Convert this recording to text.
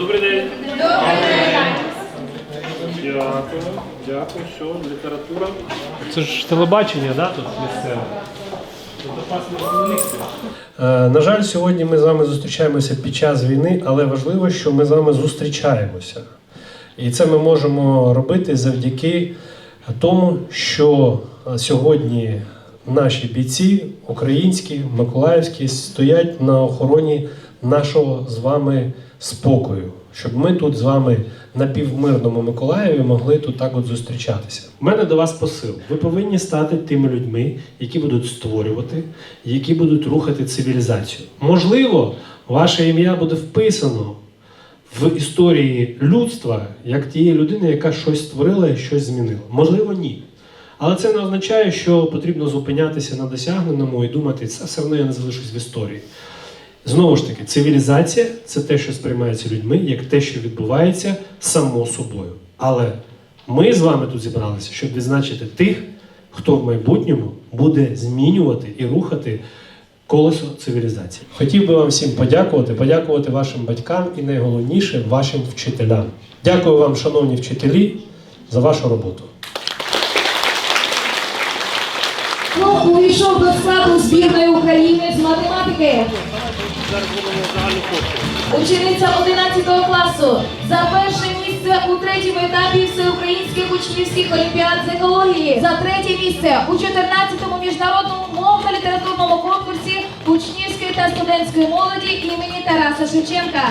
Добрий день. Дякую. Дякую. Що, література? Це ж телебачення, да, тут місцеве? Е, На жаль, сьогодні ми з вами зустрічаємося під час війни, але важливо, що ми з вами зустрічаємося. І це ми можемо робити завдяки тому, що е, сьогодні наші бійці, українські, миколаївські, стоять на охороні нашого з вами спокою, щоб ми тут з вами на півмирному Миколаєві могли тут так от зустрічатися. У мене до вас посил. Ви повинні стати тими людьми, які будуть створювати, які будуть рухати цивілізацію. Можливо, ваше ім'я буде вписано в історії людства як тієї людини, яка щось створила і щось змінила. Можливо, ні. Але це не означає, що потрібно зупинятися на досягненому і думати, це все одно я не залишусь в історії. Знову ж таки, цивілізація це те, що сприймається людьми, як те, що відбувається само собою. Але ми з вами тут зібралися, щоб відзначити тих, хто в майбутньому буде змінювати і рухати колесо цивілізації. Хотів би вам всім подякувати, подякувати вашим батькам і найголовніше вашим вчителям. Дякую вам, шановні вчителі, за вашу роботу. Хто увійшов до складу збірної України з математики? Учениця 11 класу за перше місце у третьому етапі всеукраїнських учнівських олімпіад з екології. За третє місце у 14-му міжнародному мовно-літературному конкурсі учнівської та студентської молоді імені Тараса Шевченка.